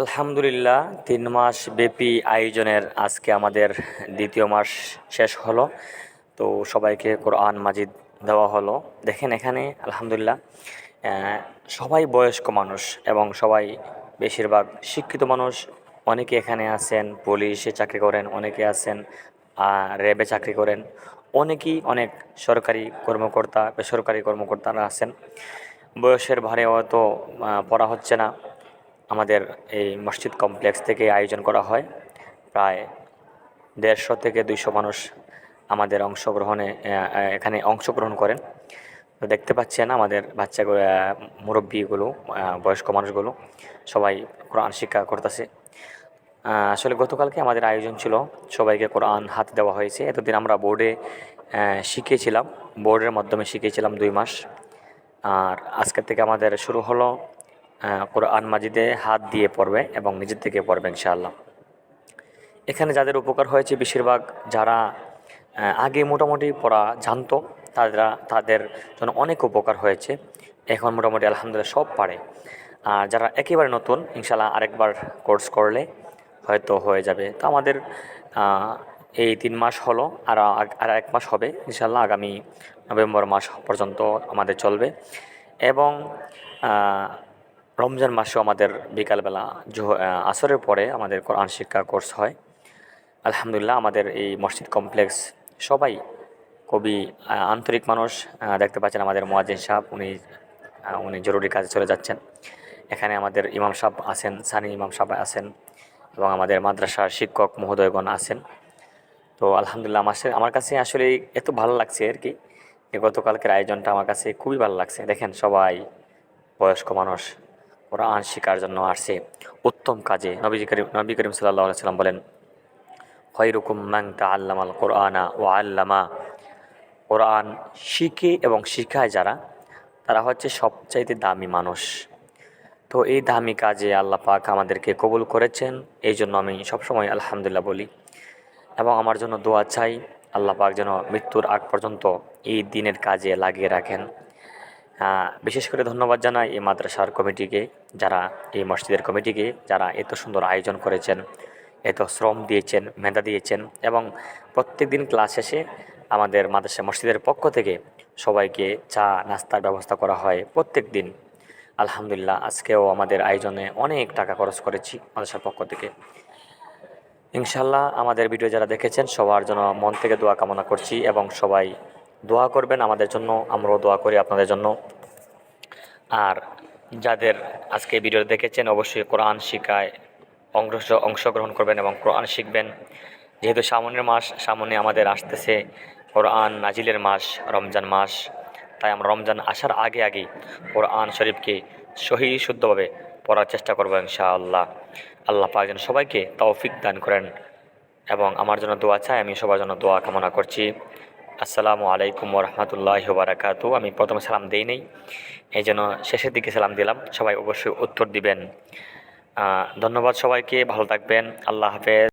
আলহামদুলিল্লাহ, তিন মাস ব্যাপী আয়োজনের আজকে আমাদের দ্বিতীয় মাস শেষ হলো। তো সবাইকে কোরআন মাজিদ দেওয়া হলো। দেখেন এখানে, আলহামদুলিল্লাহ সবাই বয়স্ক মানুষ এবং সবাই বেশিরভাগ শিক্ষিত মানুষ। অনেকে এখানে আছেন, পুলিশে চাকরি করেন, অনেকে আছেন র্যাবে চাকরি করেন। অনেকেই অনেক সরকারি কর্মকর্তা, বেসরকারি কর্মকর্তারা আছেন। বয়সের ভারে হয়তো পড়া হচ্ছে না। আমাদের এই মসজিদ কমপ্লেক্স থেকে আয়োজন করা হয়। প্রায় দেড়শো থেকে দুইশো মানুষ আমাদের অংশগ্রহণে এখানে অংশগ্রহণ করেন। তো দেখতে পাচ্ছেন আমাদের বাচ্চাগুলো মুরব্বিগুলো বয়স্ক মানুষগুলো, সবাই কোরআন শিক্ষা করতেছে। আসলে গতকালকে আমাদের আয়োজন ছিল, সবাইকে কোরআন হাতে দেওয়া হয়েছে। এতদিন আমরা বোর্ডে শিখিয়েছিলাম, বোর্ডের মাধ্যমে শিখিয়েছিলাম দুই মাস। আর আজকের থেকে আমাদের শুরু হলো কোরআন মাজিদে হাত দিয়ে পড়বে এবং নিজের থেকে পড়বে ইনশাআল্লাহ। এখানে যাদের উপকার হয়েছে বেশিরভাগ যারা আগে মোটামুটি পড়া জানতো, তারা, তাদের জন্য অনেক উপকার হয়েছে। এখন মোটামুটি আলহামদুলিল্লাহ সব পারে। আর যারা একেবারে নতুন ইনশাল্লাহ আরেকবার কোর্স করলে হয়তো হয়ে যাবে। তো আমাদের এই তিন মাস হলো, আর আর এক মাস হবে ইনশাল্লাহ আগামী নভেম্বর মাস পর্যন্ত আমাদের চলবে। এবং রমজান মাসেও আমাদের বিকালবেলা জোহ- আসরের পরে আমাদের কোরআন শিক্ষা কোর্স হয়। আলহামদুলিল্লাহ আমাদের এই মসজিদ কমপ্লেক্স সবাই আহ, আন্তরিক মানুষ দেখতে পাচ্ছেন আমাদের মোয়াজিন সাহেব উনি উনি জরুরি কাজে চলে যাচ্ছেন। এখানে আমাদের ইমাম সাহেব আছেন সানি ইমাম সাহেব আছেন এবং আমাদের মাদ্রাসার শিক্ষক মহোদয়গণ আছেন। তো আলহামদুলিল্লাহ আমার আমার কাছে আসলে এত ভালো লাগছে আর কি। গতকালকের আয়োজনটা আমার কাছে খুবই ভালো লাগছে। দেখেন সবাই বয়স্ক মানুষ। কোরআন শেখার জন্য আসছে। উত্তম কাজে নবী করিম নবী করিম সাল্লাহ সাল্লাম বলেন, খৈরুকুম মান তাআল্লামাল কোরআনা ও আল্লামা। কোরআন শিখে এবং শিখায় যারা, তারা হচ্ছে সবচাইতে দামি মানুষ। তো এই দামি কাজে আল্লাহ পাক আমাদেরকে কবুল করেছেন এই জন্য আমি সবসময় আলহামদুলিল্লাহ বলি। এবং আমার জন্য দোয়া চাই, আল্লাহ পাক যেন মৃত্যুর আগ পর্যন্ত এই দিনের কাজে লাগিয়ে রাখেন। বিশেষ করে ধন্যবাদ জানাই এই মাদ্রাসার কমিটিকে, যারা এই মসজিদের কমিটিকে, যারা এত সুন্দর আয়োজন করেছেন, এত শ্রম দিয়েছেন, মেধা দিয়েছেন এবং প্রত্যেক দিন ক্লাস শেষে আমাদের মাদ্রাসা মসজিদের পক্ষ থেকে সবাইকে চা, নাস্তার ব্যবস্থা করা হয় প্রত্যেক দিন আলহামদুলিল্লাহ, আজকেও আমাদের আয়োজনে অনেক টাকা খরচ করেছি মাদ্রাসার পক্ষ থেকে। ইনশাল্লাহ আমাদের ভিডিও যারা দেখেছেন, সবার জন্য মন থেকে দোয়া কামনা করছি এবং সবাই দোয়া করবেন, আমাদের জন্য, আমরাও দোয়া করি আপনাদের জন্য। আর যাদের আজকে ভিডিও দেখেছেন, অবশ্যই কোরআন শিখায় অংশ, অংশগ্রহণ করবেন এবং কোরআন শিখবেন। যেহেতু সামনের মাস, সামনে আমাদের আসতেছে কোরআন নাজিলের মাস, রমজান মাস। তাই আমরা রমজান আসার আগে আগেই কোরআন শরীফকে সহি, শুদ্ধভাবে পড়ার চেষ্টা করব ইনশাআল্লাহ। আল্লাহ পাক যেন সবাইকে তৌফিক দান করেন এবং আমার জন্য দোয়া চাই আমি সবার জন্য দোয়া কামনা করছি। আসসালামু আলাইকুম রহমতুল্লাহ বারাকাত আমি প্রথমে সালাম দিই নেই, এই জন্য শেষের দিকে সালাম দিলাম। সবাই অবশ্যই উত্তর দিবেন। ধন্যবাদ সবাইকে, ভালো থাকবেন। আল্লাহ হাফেজ।